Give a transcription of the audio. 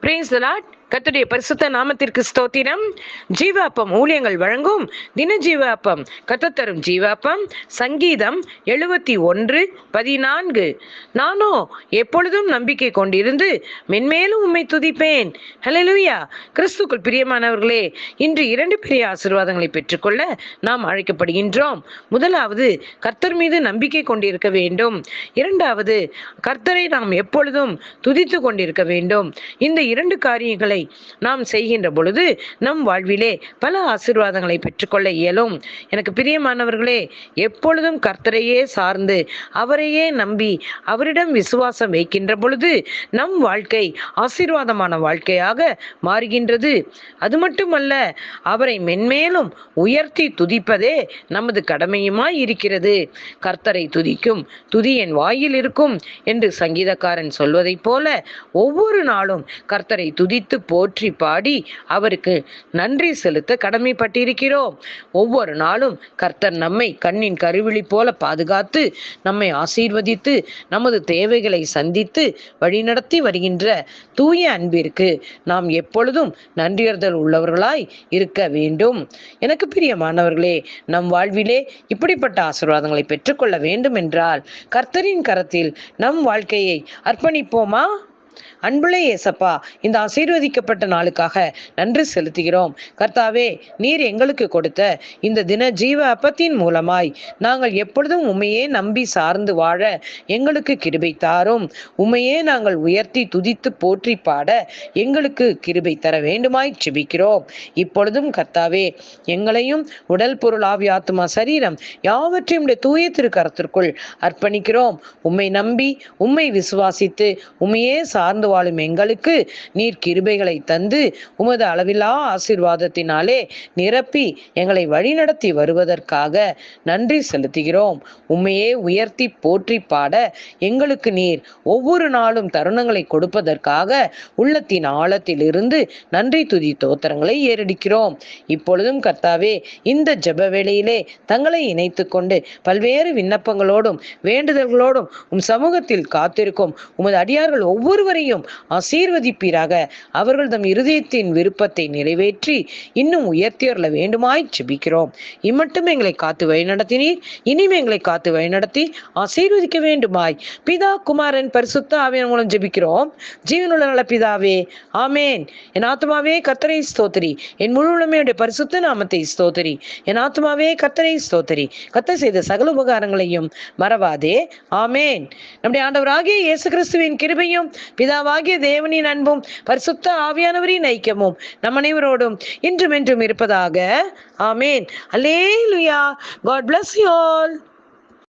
Praise the Lord. கத்துடைய பரிசுத்த நாமத்திற்கு ஸ்தோத்திரம். ஜீவாப்பம் ஊழியங்கள் வழங்கும். தின ஜீவாப்பம் கத்தத்தரும் ஜீவாப்பம். சங்கீதம் எழுபத்தி ஒன்று பதினான்கு. நானோ எப்பொழுதும் நம்பிக்கை கொண்டிருந்து மென்மேலும் உண்மை துதிப்பேன். ஹalleluya கிறிஸ்துக்குள் பிரியமானவர்களே இன்று இரண்டு பெரிய ஆசீர்வாதங்களை பெற்றுக்கொள்ள நாம் அழைக்கப்படுகின்றோம். முதலாவது கர்த்தர் மீது நம்பிக்கை கொண்டிருக்க வேண்டும். இரண்டாவது கர்த்தரை நாம் எப்பொழுதும் துதித்து கொண்டிருக்க வேண்டும். இந்த இரண்டு காரியங்களை நாம் செய்கின்ற பொழுது நம் வாழ்விலே பல ஆசீர்வாதங்களை பெற்றுக்கொள்ள இயலும். எனக்கு பிரியமானவர்களே எப்பொழுதும் கர்த்தரையே சார்ந்து அவரையே நம்பி அவரிடம் விசுவாசம் வைக்கின்ற பொழுது நம் வாழ்க்கை ஆசீர்வாதமான வாழ்க்கையாக மாறுகின்றது. அது மட்டுமல்ல அவரை மென்மேலும் உயர்த்தி துதிப்பதே நமது கடமையுமாய் இருக்கிறது. கர்த்தரை துதிக்கும் துதி என் வாயில் இருக்கும் என்று சங்கீதக்காரன் சொல்வதைப் போல ஒவ்வொரு நாளும் கர்த்தரை துதித்து போற்றி பாடி அவருக்கு நன்றி செலுத்த கடமைப்பட்டிருக்கிறோம். ஒவ்வொரு நாளும் கர்த்தர் நம்மை கண்ணின் கருவிழி போல பாதுகாத்து நம்மை ஆசீர்வதித்து நமது தேவைகளை சந்தித்து வழிநடத்தி வருகின்ற தூய அன்பிற்கு நாம் எப்பொழுதும் நன்றியர்தல் உள்ளவர்களாய் இருக்க வேண்டும். எனக்கு பிரியமானவர்களே நம் வாழ்விலே இப்படிப்பட்ட ஆசீர்வாதங்களை பெற்றுக்கொள்ள வேண்டும் என்றால் கர்த்தரின் கரத்தில் நம் வாழ்க்கையை அர்ப்பணிப்போமா? அன்புள்ள ஏசப்பா இந்த ஆசீர்வதிக்கப்பட்ட நாளுக்காக நன்றி செலுத்துகிறோம். கர்த்தாவே நீர் எங்களுக்கு கொடுத்த இந்த தின ஜீவ அப்பத்தின் மூலமாய் நாங்கள் எப்பொழுதும் உண்மையே நம்பி சார்ந்து வாழ எங்களுக்கு கிருபை தாரும். உண்மையே நாங்கள் உயர்த்தி துதித்து போற்றி பாட எங்களுக்கு கிருபை தர வேண்டுமாய் செபிக்கிறோம் இப்பொழுதும் கர்த்தாவே எங்களையும் உடல் பொருள் ஆவி ஆத்மா சரீரம் யாவற்றையும் தூய திருக்கரத்திற்குள் அர்ப்பணிக்கிறோம். உம்மை நம்பி உம்மை விசுவாசித்து உண்மையே சார்ந்து வாழும் எங்களுக்கு நீர் கிருபைகளை தந்து உமது அளவில்லா ஆசீர்வாதத்தினாலே நிரப்பி எங்களை வழிநடத்தி வருவதற்காக நன்றி செலுத்துகிறோம். உண்மையே உயர்த்தி போற்றி பாட எங்களுக்கு நீர் ஒவ்வொரு நாளும் தருணங்களை கொடுப்பதற்காக உள்ளத்தின் ஆழத்திலிருந்து நன்றி துதி தோத்திரங்களை ஏறடிக்கிறோம். இப்பொழுதும் கர்த்தாவே இந்த ஜப வேளையிலே தங்களை இணைத்து கொண்டு பல்வேறு விண்ணப்பங்களோடும் வேண்டுதல்களோடும் உம் சமூகத்தில் காத்திருக்கும் உமது அடியார்கள் ஒவ்வொருவரையும் மேலும் ஆசீர்வதிப்பீராக. அவர்கள் தம் இருதயத்தின் விருப்பத்தை நிறைவேற்றி இன்னும் உயர்த்தியர்ல வேண்டுமாய் ஜெபிக்கிறோம். இம்மட்டும் எங்களை காத்து வழிநடத்தினீர். இனிமே எங்களை காத்து வழிநடத்தி ஆசீர்வதிக்க வேண்டுமாய். பிதா குமாரன் பரிசுத்த ஆவியன் மூலம் ஜெபிக்கிறோம். ஜீவனுள்ள நல்ல பிதாவே ஆமேன். என் ஆத்மாவே கத்தரை ஸ்தோத்திரி. என் முழு உளமையுடைய பரிசுத்த நாமத்தை ஸ்தோத்திரி. என் ஆத்மாவே கத்தரை ஸ்தோத்திரி. கத்த செய்த சகல உபகாரங்களையும் மறவாதே. ஆமேன். நம்முடைய ஆண்டவராகிய இயேசு கிறிஸ்துவின் கிருபையும் பிதாவ பிதாவாகிய தேவனின் அன்பும் பரிசுத்த ஆவியானவரின் ஐக்கியமும் நம் அனைவரோடும் இன்றும் என்றும் இருப்பதாக. ஆமேன். அல்லேலுயா. God bless you all